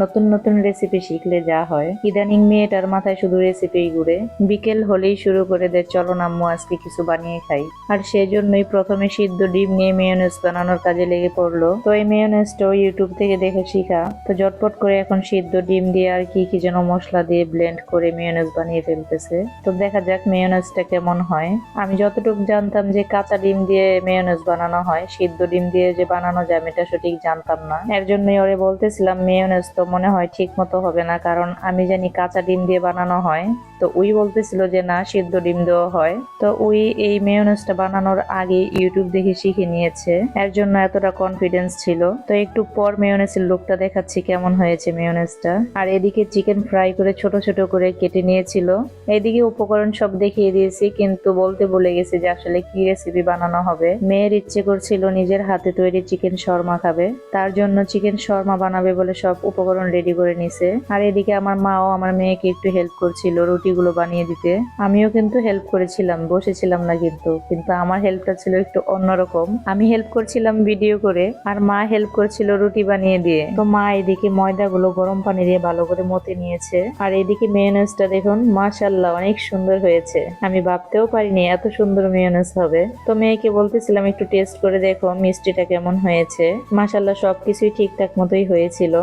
নতুন নতুন রেসিপি শিখলে যা হয়। ইদানিং মেয়েটার মাথায় শুধু রেসিপি ঘুরে। বিকেল হলেই শুরু করে দেয় চলো নাম্মু আজকে কিছু বানিয়ে খাই। আর সেজন্যই প্রথমে সিদ্ধ ডিম নিয়ে মেয়োনেজ বানানোর কাজে লেগে পড়ল। তো এই মেয়োনেজটাও ইউটিউব থেকে দেখে শিখা। তো ঝটপট করে এখন সিদ্ধ ডিম দিয়ে আর কি কি যেন মশলা দিয়ে ব্লেন্ড করে মেয়োনেজ বানিয়ে ফেলতেছে। তো দেখা যাক মেয়োনেজটা কেমন হয়। আমি যতটুকু জানতাম যে কাঁচা ডিম দিয়ে মেয়োনেজ বানানো হয়, সিদ্ধ ডিম দিয়ে যে বানানো যায়, আমি এটা সঠিক জানতাম না। এর জন্যই ওরে বলতেছিলাম মেয়োনেজ তো মনে হয় ঠিক মতো হবে না, কারণ আমি জানি কাঁচা ডিম দিয়ে বানানো হয়। তো উই বলতেছিল যে, না, সিদ্ধ ডিম দেওয়া হয়। তো উই এই মেয়োনেজটা বানানোর আগে ইউটিউব দেখে শিখে নিয়েছে। এর জন্য এতটা কনফিডেন্স ছিল। তো একটু পর মেয়োনেজের লুকটা দেখাচ্ছি কেমন হয়েছে মেয়োনেজটা আর এদিকে চিকেন ফ্রাই করে ছোট ছোট করে কেটে নিয়েছিল। এদিকে উপকরণ সব দেখিয়ে দিয়েছি, কিন্তু বলতে ভুলে গেছি যে আসলে কি রেসিপি বানানো হবে। মেয়ের ইচ্ছে করছিল নিজের হাতে তৈরি চিকেন শর্মা খাবে। তার জন্য চিকেন শর্মা বানাবে বলে সব উপকরণ রেডি করে নিছে। আর এদিকে আমার মাও আমার মেয়েকে একটু হেল্প করছিল রুটিগুলো বানিয়ে দিতে। আমিও কিন্তু হেল্প করেছিলাম, বসেছিলাম না কিন্তু। কিন্তু আমার হেল্পটা ছিল একটু অন্যরকম। আমি হেল্প করছিলাম ভিডিও করে, আর মা হেল্প করছিল রুটি বানিয়ে দিয়ে। তো মা এদিকে ময়দাগুলো গরম পানি দিয়ে ভালো করে মতে নিয়েছে। আর এদিকে মেয়োনেজটা দেখুন মাশাল্লাহ অনেক সুন্দর হয়েছে। আমি ভাবতেও পারিনি এত সুন্দর মেয়োনেজ হবে। তো মেয়েকে বলতেছিলাম, একটু টেস্ট করে দেখো, মিষ্টিটা কেমন হয়েছে? মাশাল্লাহ সবকিছুই ঠিকঠাক মতোই হয়েছিল।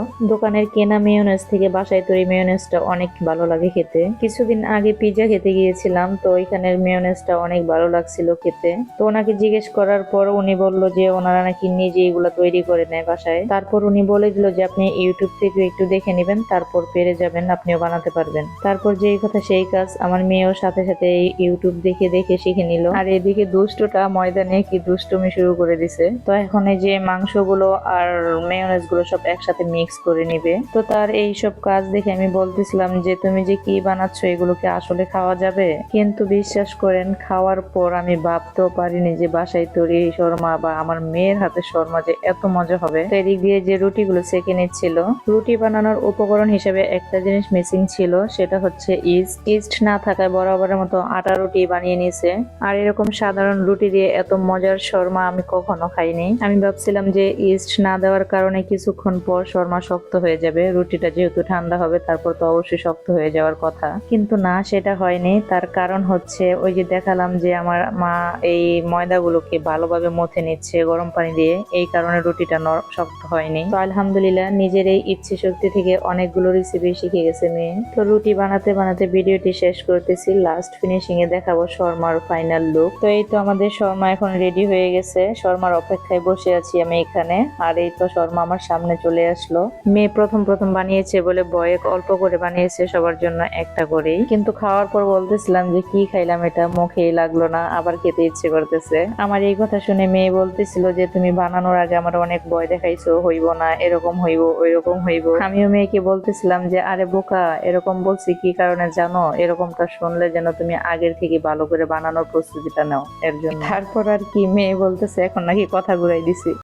দোকানের কেনা মেয়োনেজ থেকে বাসায় তৈরি মেয়োনেজটা অনেক ভালো লাগে খেতে। কিছুদিন আগে পিজা খেতে গিয়েছিলাম, তো ওইখানের মেয়োনেজটা অনেক ভালো লাগছিল খেতে। তো ওনাকে জিজ্ঞেস করার পর উনি বলল যে ওনারা নাকি নিজে এগুলো তৈরি করে নেয় বাসায়। তারপর উনি বলে দিল যে, আপনি ইউটিউব থেকে একটু দেখে নেবেন, তারপর পেরে যাবেন, আপনিও বানাতে পারবেন। তারপর যেই কথা সেই কাজ আমার মেয়েও সাথে সাথে ইউটিউব দেখে দেখে শিখে নিল। আর এদিকে দুষ্টটা ময়দা নিয়ে কি দুষ্টুমি শুরু করে দিছে। তো এখন এই যে মাংসগুলো আর মেয়োনেজগুলো সব একসাথে মিক্স করে নিবে। তো তার এই সব কাজ দেখে আমি বলতেছিলাম যে, তুমি যে কি বানাচ্ছ এগুলোকে আসলে খাওয়া যাবে? কিন্তু বিশ্বাস করেন, খাওয়ার পর আমি ভাবতেও পারিনি যে বাসায় তৈরি এই শর্মা বা আমার মেয়ের হাতে শর্মা যে এত মজা হবে। এদিক দিয়ে যে রুটিগুলো সেকে নিচ্ছিল, রুটি বানানোর উপকরণ হিসেবে একটা জিনিস মিসিং ছিল, সেটা হচ্ছে ইস্ট। ইস্ট না থাকায় বরাবরের মতো আটা রুটি বানিয়ে নিয়েছে। আর এরকম সাধারণ রুটি দিয়ে এত মজার শর্মা আমি কখনো খাইনি। আমি ভাবছিলাম যে ইস্ট না দেওয়ার কারণে কিছুক্ষণ পর শর্মা শক্ত হয়ে যাবে, রুটিটা যেহেতু ঠান্ডা হবে, তারপর তো অবশ্যই শক্ত হয়ে যাওয়ার কথা। কিন্তু না, সেটা হয়নি। তার কারণ হচ্ছে, ওই যে দেখালাম যে আমার মা এই ময়দাগুলোকে ভালোভাবে মথে নিচ্ছে গরম পানি দিয়ে। এই কারণে রুটিটা শক্ত হয়নি। তো আলহামদুলিল্লাহ, নিজের এই ইচ্ছে শক্তি থেকে অনেকগুলো রেসিপি শিখে গেছে মেয়ে। তো রুটি বানাতে বানাতে ভিডিওটি শেষ করতেছি। লাস্ট ফিনিশিং এ দেখাবো শর্মার ফাইনাল লুক তো এই তো আমাদের শর্মা এখন রেডি হয়ে গেছে। শর্মার অপেক্ষায় বসে আছি আমি এখানে। আর এই তো শর্মা আমার সামনে চলে আসলো। মেয়ে প্রথম প্রথম বানিয়েছে বলে বয়ে অল্প করে বানিয়েছে সবার জন্য একটা করেই। কিন্তু খাওয়ার পর বলতেছিলাম যে, কি খাইলাম এটা? মুখেই লাগল না, আবার খেতে ইচ্ছে করতেছে। আমার এই কথা শুনে মেয়ে বলতেছিল যে, তুমি বানানোর আগে আমার অনেক ভয় দেখাইছো, হইব না, এরকম হইব ওই রকম হইব। আমিও মেয়েকে বলতেছিলাম যে, আরে বোকা, এরকম বলছি কি কারণে জানো? এরকমটা শুনলে যেন তুমি আগের থেকে ভালো করে বানানোর প্রস্তুতিটা নাও। এর জন্য। তারপর আর কি মেয়ে বলতেছে, এখন নাকি কথা ঘুরাই দিছি।